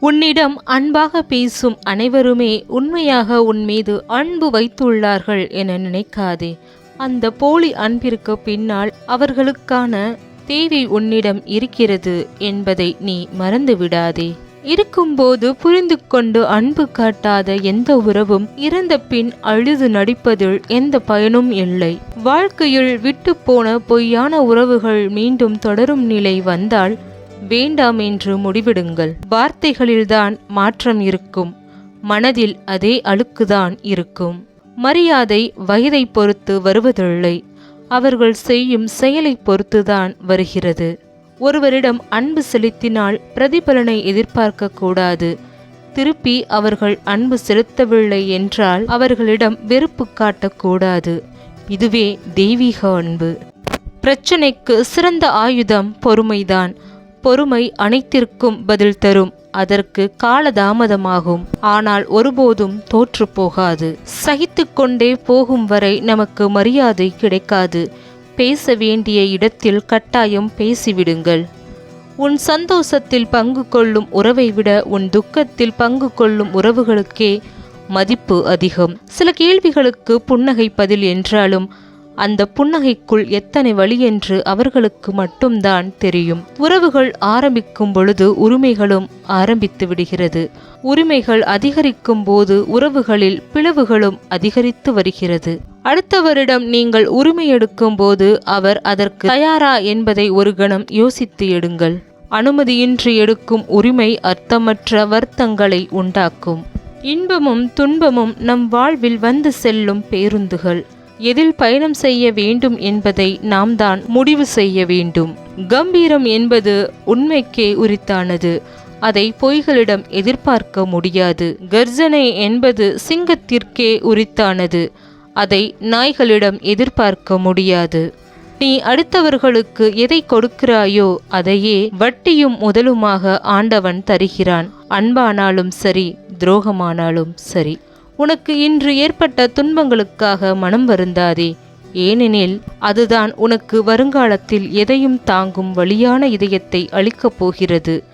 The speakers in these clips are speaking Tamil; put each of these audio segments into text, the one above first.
உன்னிடம் அன்பாக பேசும் அனைவருமே உண்மையாக உன் மீது அன்பு வைத்துள்ளார்கள் என நினைக்காதே. அந்த போலி அன்பிற்கு பின்னால் அவர்களுக்கான தேவை உன்னிடம் இருக்கிறது என்பதை நீ மறந்து விடாதே இருக்கும்போது புரிந்து கொண்டு அன்பு காட்டாத எந்த உறவும் இறந்த பின் அழுது நடிப்பதில் எந்த பயனும் இல்லை. வாழ்க்கையில் விட்டு போன பொய்யான உறவுகள் மீண்டும் தொடரும் நிலை வந்தால் வேண்டாம் என்று முடிவிடுங்கள். வார்த்தைகளில்தான் மாற்றம் இருக்கும். மனதில் அதே அழுக்குதான் இருக்கும். மரியாதை வயதை பொறுத்து வருவதில்லை. அவர்கள் செய்யும் செயலை பொறுத்துதான் வருகிறது. ஒருவரிடம் அன்பு செலுத்தினால் பிரதிபலனை எதிர்பார்க்க கூடாது. திருப்பி அவர்கள் அன்பு செலுத்தவில்லை என்றால் அவர்களிடம் வெறுப்பு காட்டக்கூடாது இதுவே தெய்வீக அன்பு. பிரச்சனைக்கு சிறந்த ஆயுதம் பொறுமைதான். பொறுமை அனைத்திற்கும் பதில் தரும். அதற்கு காலதாமதமாகும். ஆனால் ஒருபோதும் தோற்று போகாது. சகித்து கொண்டே போகும் வரை நமக்கு மரியாதை கிடைக்காது. பேச வேண்டிய இடத்தில் கட்டாயம் பேசிவிடுங்கள். உன் சந்தோஷத்தில் பங்கு கொள்ளும் உறவை விட உன் துக்கத்தில் பங்கு கொள்ளும் உறவுகளுக்கே மதிப்பு அதிகம். சில கேள்விகளுக்கு புன்னகை பதில் என்றாலும் அந்த புன்னகைக்குள் எத்தனை வழி என்று அவர்களுக்கு மட்டும்தான் தெரியும். உறவுகள் ஆரம்பிக்கும் பொழுது உரிமைகளும் ஆரம்பித்து விடுகிறது. உரிமைகள் அதிகரிக்கும் போது உறவுகளில் பிளவுகளும் அதிகரித்து வருகிறது. அடுத்தவரிடம் நீங்கள் உரிமை எடுக்கும் போது அவர் அதற்கு தயாரா என்பதை ஒரு கணம் யோசித்து எடுங்கள். அனுமதியின்றி எடுக்கும் உரிமை அர்த்தமற்ற வருத்தங்களை உண்டாக்கும். இன்பமும் துன்பமும் நம் வாழ்வில் வந்து செல்லும் பேருந்துகள். எதில் பயணம் செய்ய வேண்டும் என்பதை நாம் தான் முடிவு செய்ய வேண்டும். கம்பீரம் என்பது உண்மைக்கே உரித்தானது. அதை பொய்களிடம் எதிர்பார்க்க முடியாது. கர்ஜனை என்பது சிங்கத்திற்கே உரித்தானது. அதை நாய்களிடம் எதிர்பார்க்க முடியாது. நீ அடுத்தவர்களுக்கு எதை கொடுக்கிறாயோ அதையே வட்டியும் முதலுமாக ஆண்டவன் தருகிறான். அன்பானாலும் சரி துரோகமானாலும் சரி. உனக்கு இன்று ஏற்பட்ட துன்பங்களுக்காக மனம் வருந்தாதே. ஏனெனில் அதுதான் உனக்கு வருங்காலத்தில் எதையும் தாங்கும் வழியான இதயத்தை அளிக்கப் போகிறது.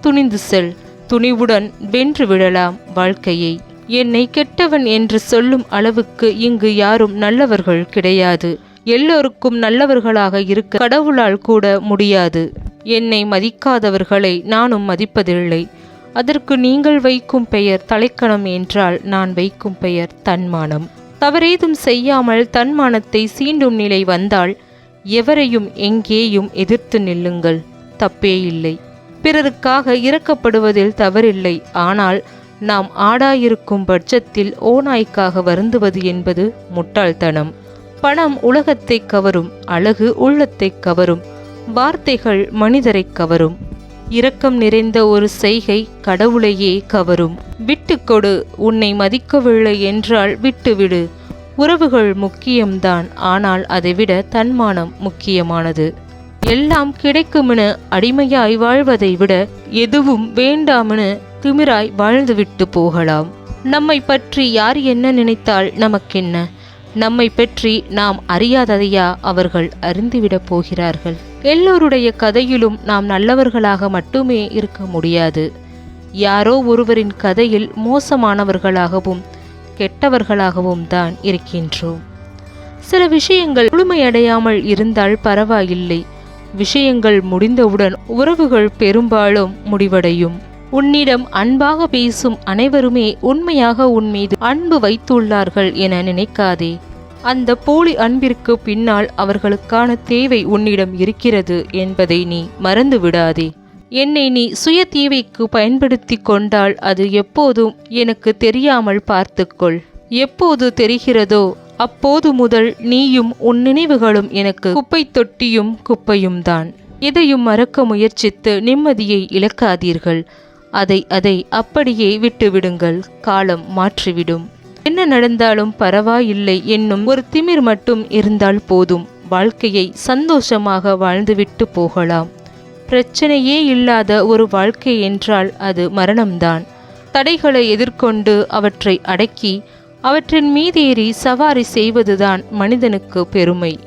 துணிந்து செல். துணிவுடன் வென்று விடலாம் வாழ்க்கையை. என்னை கெட்டவன் என்று சொல்லும் அளவுக்கு இங்கு யாரும் நல்லவர்கள் கிடையாது. எல்லோருக்கும் நல்லவர்களாக இருக்க கடவுளால் கூட முடியாது. என்னை மதிக்காதவர்களை நானும் மதிப்பதில்லை. அதற்கு நீங்கள் வைக்கும் பெயர் தலைக்கணம் என்றால் நான் வைக்கும் பெயர் தன்மானம். தவறேதும் செய்யாமல் தன்மானத்தை சீண்டும் நிலை வந்தால் எவரையும் எங்கேயும் எதிர்த்து நில்லுங்கள். தப்பே இல்லை. பிறருக்காக இறக்கப்படுவதில் தவறில்லை. ஆனால் நாம் ஆடாயிருக்கும் பட்சத்தில் ஓநாய்க்காக வருந்துவது என்பது முட்டாள்தனம். பணம் உலகத்தை கவரும் அழகு உள்ளத்தை கவரும் வார்த்தைகள் மனிதரை கவரும். இரக்கம் நிறைந்த ஒரு செய்கை கடவுளையே கவரும். விட்டுக்கொடு உன்னை மதிக்கவில்லை என்றால் விட்டுவிடு. உறவுகள் முக்கியம்தான் ஆனால் அதைவிட தன்மானம் முக்கியமானது. எல்லாம் கிடைக்குமென அடிமையாய் வாழ்வதை விட எதுவும் வேண்டாமென திமிராய் வாழ்ந்துவிட்டு போகலாம். நம்மை பற்றி யார் என்ன நினைத்தால் நமக்கென்ன? நம்மை பற்றி நாம் அறியாததையா அவர்கள் அறிந்துவிடப் போகிறார்கள்? எல்லோருடைய கதையிலும் நாம் நல்லவர்களாக மட்டுமே இருக்க முடியாது. யாரோ ஒருவரின் கதையில் மோசமானவர்களாகவும் கெட்டவர்களாகவும் தான் இருக்கின்றோம். சில விஷயங்கள் முழுமையடையாமல் இருந்தால் பரவாயில்லை. விஷயங்கள் முடிந்தவுடன் உறவுகள் பெரும்பாலும் முடிவடையும். உன்னிடம் அன்பாக பேசும் அனைவருமே உண்மையாக உன் மீது அன்பு வைத்துள்ளார்கள் என நினைக்காதே. அந்த போலி அன்பிற்கு பின்னால் அவர்களுக்கான தேவை உன்னிடம் இருக்கிறது என்பதை நீ மறந்து விடாதே என்னை நீ சுய தேவைக்கு பயன்படுத்தி கொண்டால் அது எப்போதும் எனக்கு தெரியாமல் பார்த்துக்கொள். எப்போது தெரிகிறதோ அப்போது முதல் நீயும் உன் நினைவுகளும் எனக்கு குப்பை தொட்டியும் குப்பையும் தான். எதையும் மறக்க முயற்சித்து நிம்மதியை இழக்காதீர்கள். அதை அதை அப்படியே விட்டுவிடுங்கள். காலம் மாற்றிவிடும். என்ன நடந்தாலும் பரவாயில்லை என்னும் ஒரு திமிர் மட்டும் இருந்தால் போதும். வாழ்க்கையை சந்தோஷமாக வாழ்ந்துவிட்டு போகலாம். பிரச்சனையே இல்லாத ஒரு வாழ்க்கை என்றால் அது மரணம்தான். தடைகளை எதிர்கொண்டு அவற்றை அடக்கி அவற்றின் மீதேறி சவாரி செய்வதுதான் மனிதனுக்கு பெருமை.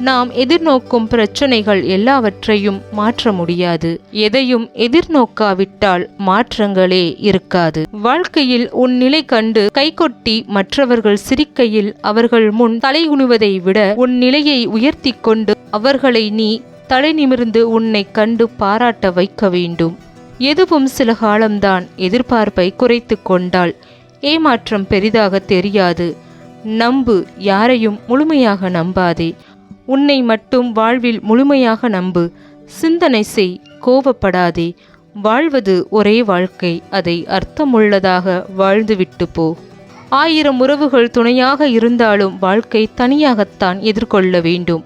நாம் எதிர்நோக்கும் பிரச்சனைகள் எல்லாவற்றையும் மாற்ற முடியாது. எதையும் எதிர்நோக்காவிட்டால் மாற்றங்களே இருக்காது. வாழ்க்கையில் உன் நிலை கண்டு கைகொட்டி மற்றவர்கள் சிரிக்கையில் அவர்கள் முன் தலைகுனிவதை விட உன் நிலையை உயர்த்தி கொண்டு அவர்களை நீ தலை நிமிர்ந்து உன்னை கண்டு பாராட்ட வைக்க வேண்டும். எதுவும் சில காலம்தான் எதிர்பார்ப்பை குறைத்து கொண்டால் ஏமாற்றம் பெரிதாக தெரியாது. நம்பு யாரையும் முழுமையாக நம்பாதே. உன்னை மட்டும் வாழ்வில் முழுமையாக நம்பு. சிந்தனை செய் கோபப்படாதே. வாழ்வது ஒரே வாழ்க்கை அதை அர்த்தமுள்ளதாக வாழ்ந்துவிட்டு போ. ஆயிரம் உறவுகள் துணையாக இருந்தாலும் வாழ்க்கை தனியாகத்தான் எதிர்கொள்ள வேண்டும்.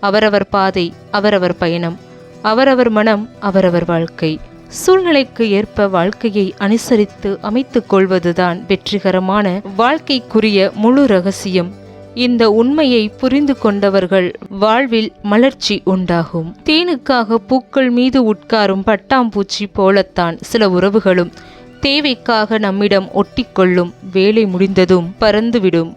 அவரவர் பாதை அவரவர் பயணம். அவரவர் மனம் அவரவர் வாழ்க்கை. சூழ்நிலைக்கு ஏற்ப வாழ்க்கையை அனுசரித்து அமைத்துக் கொள்வதுதான் வெற்றிகரமான வாழ்க்கைக்குரிய முழு ரகசியம். இந்த உண்மையை புரிந்து கொண்டவர்கள் வாழ்வில் மலர்ச்சி உண்டாகும். தேனுக்காக பூக்கள் மீது உட்காரும் பட்டாம்பூச்சி போலத்தான் சில உறவுகளும் தேவைக்காக நம்மிடம் ஒட்டிக்கொள்ளும் வேலை முடிந்ததும் பறந்துவிடும்.